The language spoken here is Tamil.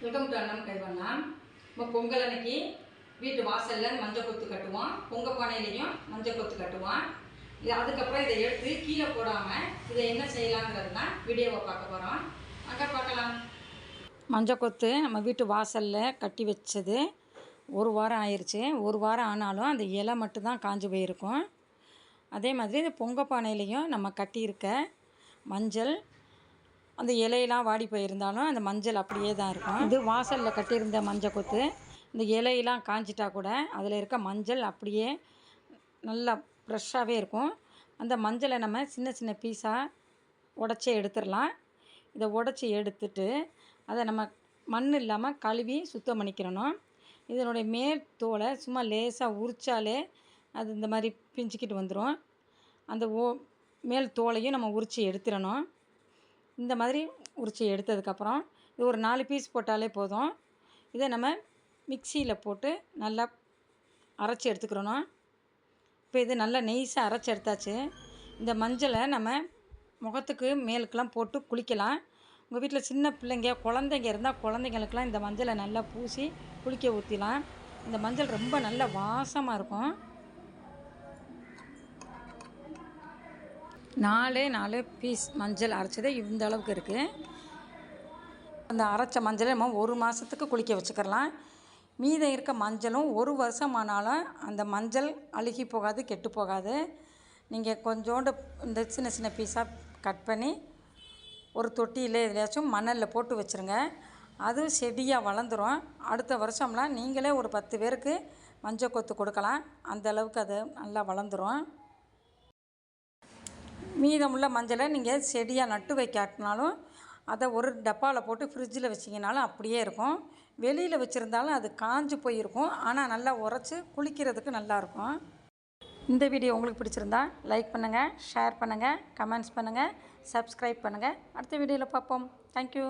வெல்கம் டு அண்ணம் கைவண்ணா நம்ம பொங்கல் அன்னைக்கு வீட்டு வாசலில் மஞ்சள் கொத்து கட்டுவோம் பொங்க பானையிலையும் மஞ்சள் கொத்து கட்டுவோம் இது அதுக்கப்புறம் இதை எடுத்து கீழே போடாமல் இதை என்ன செய்யலாங்கிறது தான் வீடியோவை பார்க்க போகிறோம் அங்கே பார்க்கலாம். மஞ்சள் கொத்து நம்ம வீட்டு வாசலில் கட்டி வச்சது ஒரு வாரம் ஆயிடுச்சு ஒரு வாரம் ஆனாலும் அந்த இலை மட்டும்தான் காஞ்சு போயிருக்கும். அதே மாதிரி இந்த பொங்க பானையிலையும் நம்ம கட்டியிருக்க மஞ்சள் அந்த இலையெல்லாம் வாடி போயிருந்தாலும் அந்த மஞ்சள் அப்படியே தான் இருக்கும். இது வாசலில் கட்டியிருந்த மஞ்சள் கொத்து. இந்த இலையெல்லாம் காஞ்சிட்டா கூட அதில் இருக்க மஞ்சள் அப்படியே நல்லா ஃப்ரெஷ்ஷாகவே இருக்கும். அந்த மஞ்சளை நம்ம சின்ன சின்ன பீஸாக உடச்சி எடுத்துடலாம். இதை உடச்சி எடுத்துட்டு அதை நம்ம மண் இல்லாமல் கழுவி சுத்தம் பண்ணிக்கிறணும். இதனுடைய மேல் தோலை சும்மா லேசாக உரித்தாலே அது இந்த மாதிரி பிஞ்சிக்கிட்டு வந்துடும் அந்த ஓ மேல் தோலையும் நம்ம உரித்து எடுத்துடணும். இந்த மாதிரி உரித்து எடுத்ததுக்கப்புறம் இது ஒரு நாலு பீஸ் போட்டாலே போதும். இதை நம்ம மிக்சியில் போட்டு நல்லா அரைச்சி எடுத்துக்கிறணும். இப்போ இது நல்லா நெய்ஸாக அரைச்சி எடுத்தாச்சு. இந்த மஞ்சளை நம்ம முகத்துக்கு மேலுக்கெல்லாம் போட்டு குளிக்கலாம். உங்கள் வீட்டில் சின்ன பிள்ளைங்க குழந்தைங்க இருந்தால் குழந்தைங்களுக்கெல்லாம் இந்த மஞ்சளை நல்லா பூசி குளிக்க ஊற்றிலாம் இந்த மஞ்சள் ரொம்ப நல்ல வாசமாக இருக்கும். நாலே நாலு பீஸ் மஞ்சள் அரைச்சதே இந்த அளவுக்கு இருக்குது அந்த அரைச்ச மஞ்சளை நம்ம ஒரு மாதத்துக்கு குளிக்க வச்சுக்கிறலாம். மீதம் இருக்க மஞ்சளும் ஒரு வருஷம் ஆனாலும் அந்த மஞ்சள் அழுகி போகாது கெட்டு போகாது. நீங்கள் கொஞ்சோண்டு இந்த சின்ன சின்ன பீஸாக கட் பண்ணி ஒரு தொட்டியில் எதுலையாச்சும் மணலில் போட்டு வச்சுருங்க. அதுவும் செடியாக வளர்ந்துரும். அடுத்த வருஷம்லாம் நீங்களே ஒரு பத்து பேருக்கு மஞ்சள் கொத்து கொடுக்கலாம். அந்த அளவுக்கு அது நல்லா வளர்ந்துரும். மீதமுள்ள மஞ்சளை நீங்கள் செடியாக நட்டு வைக்காட்டினாலும் அதை ஒரு டப்பாவில் போட்டு ஃப்ரிட்ஜில் வச்சிங்கனாலும் அப்படியே இருக்கும். வெளியில் வச்சுருந்தாலும் அது காஞ்சு போயிருக்கும். ஆனால் நல்லா உரைச்சி குளிக்கிறதுக்கு நல்லாயிருக்கும் இந்த வீடியோ உங்களுக்கு பிடிச்சிருந்தா லைக் பண்ணுங்கள் ஷேர் பண்ணுங்கள் கமெண்ட்ஸ் பண்ணுங்கள் சப்ஸ்கிரைப் பண்ணுங்கள் அடுத்த வீடியோவில் பார்ப்போம். தேங்க்யூ